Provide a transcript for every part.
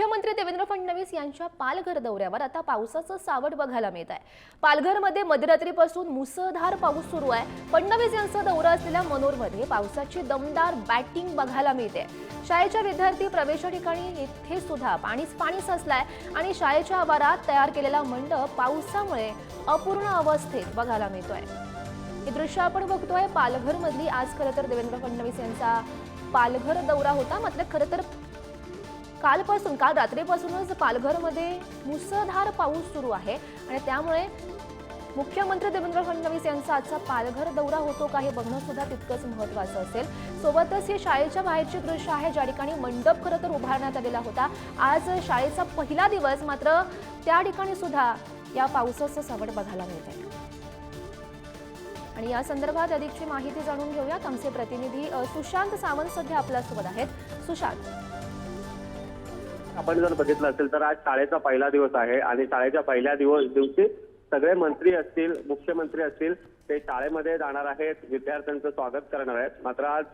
मुख्यमंत्री देवेंद्र फडणवीस यांच्या पालघर दौऱ्यावर आता पावसाचं सावट बघायला मिळत आहे पालघरमध्ये मध्यरात्रीपासून मुसळधार पाऊस सुरू आहे. फडणवीस यांचा दौरा असलेल्या मनोरमध्ये पावसाची दमदार बॅटिंग बघायला मिळते. शाळेच्या विद्यार्थी प्रवेशा ठिकाणी येथे सुद्धा पाणीच पाणी साचलाय आणि शाळेच्या आवारात तयार केलेला मंडप पावसामुळे अपूर्ण अवस्थेत बघायला मिळतोय. हे दृश्य आपण बघतोय. पालघरमधली आज खरं तर देवेंद्र फडणवीस यांचा पालघर दौरा होता. मात्र खरं तर कालपासून काल रात्रीपासूनच पालघरमध्ये मुसळधार पाऊस सुरू आहे आणि त्यामुळे मुख्यमंत्री देवेंद्र फडणवीस यांचा आजचा पालघर दौरा होतो का हे बघणं सुद्धा तितकंच महत्वाचं असेल. सोबतच हे शाळेच्या बाहेरची दृश्य आहे ज्या ठिकाणी मंडप खरं तर उभारण्यात आलेला होता. आज शाळेचा पहिला दिवस मात्र त्या ठिकाणी सुद्धा या पावसाचं सावट बघायला मिळत आहे आणि या संदर्भात अधिकची माहिती जाणून घेऊयात. आमचे प्रतिनिधी सुशांत सावंत सध्या आपल्यासोबत आहेत. सुशांत. आपण जर बघितलं असेल तर आज शाळेचा पहिला दिवस आहे आणि शाळेच्या पहिल्या दिवस दिवशी सगळे मंत्री असतील मुख्यमंत्री असतील ते शाळेमध्ये जाणार आहेत विद्यार्थ्यांचं स्वागत करणार आहेत. मात्र आज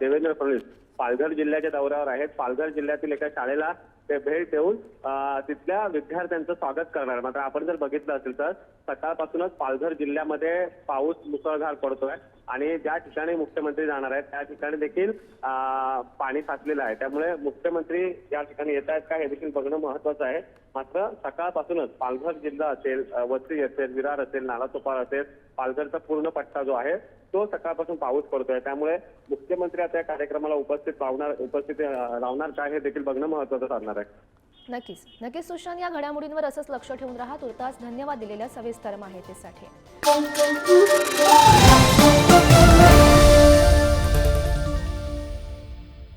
देवेंद्र फडणवीस पालघर जिल्ह्याच्या दौऱ्यावर आहेत. पालघर जिल्ह्यातील एका शाळेला ते भेट देऊन तिथल्या विद्यार्थ्यांचं स्वागत करणार मात्र आपण जर बघितलं असेल तर सकाळपासूनच पालघर जिल्ह्यामध्ये पाऊस मुसळधार पडतोय. आणि ज्या ठिकाणी मुख्यमंत्री जाणार आहेत त्या ठिकाणी देखील पाणी साचलेलं आहे. त्यामुळे मुख्यमंत्री या ठिकाणी येत आहेत का हे देखील बघणं महत्वाचं आहे. मात्र सकाळपासूनच पालघर जिल्हा असेल अं, वसई असेल विरार असेल नालासोपार असेल पालघरचा पूर्ण पट्टा जो आहे तो सकाळपासून पाऊस पडतोय. त्यामुळे मुख्यमंत्री आता या कार्यक्रमाला उपस्थित राहणार उपस्थित लावणार राहणार काय हे देखील बघणं महत्वाचं ठरणार आहे. नक्कीच. नक्कीच सुशांत या घडामोडींवर असंच लक्ष ठेवून राहा. तुर्तास धन्यवाद दिलेल्या सविस्तर माहितीसाठी.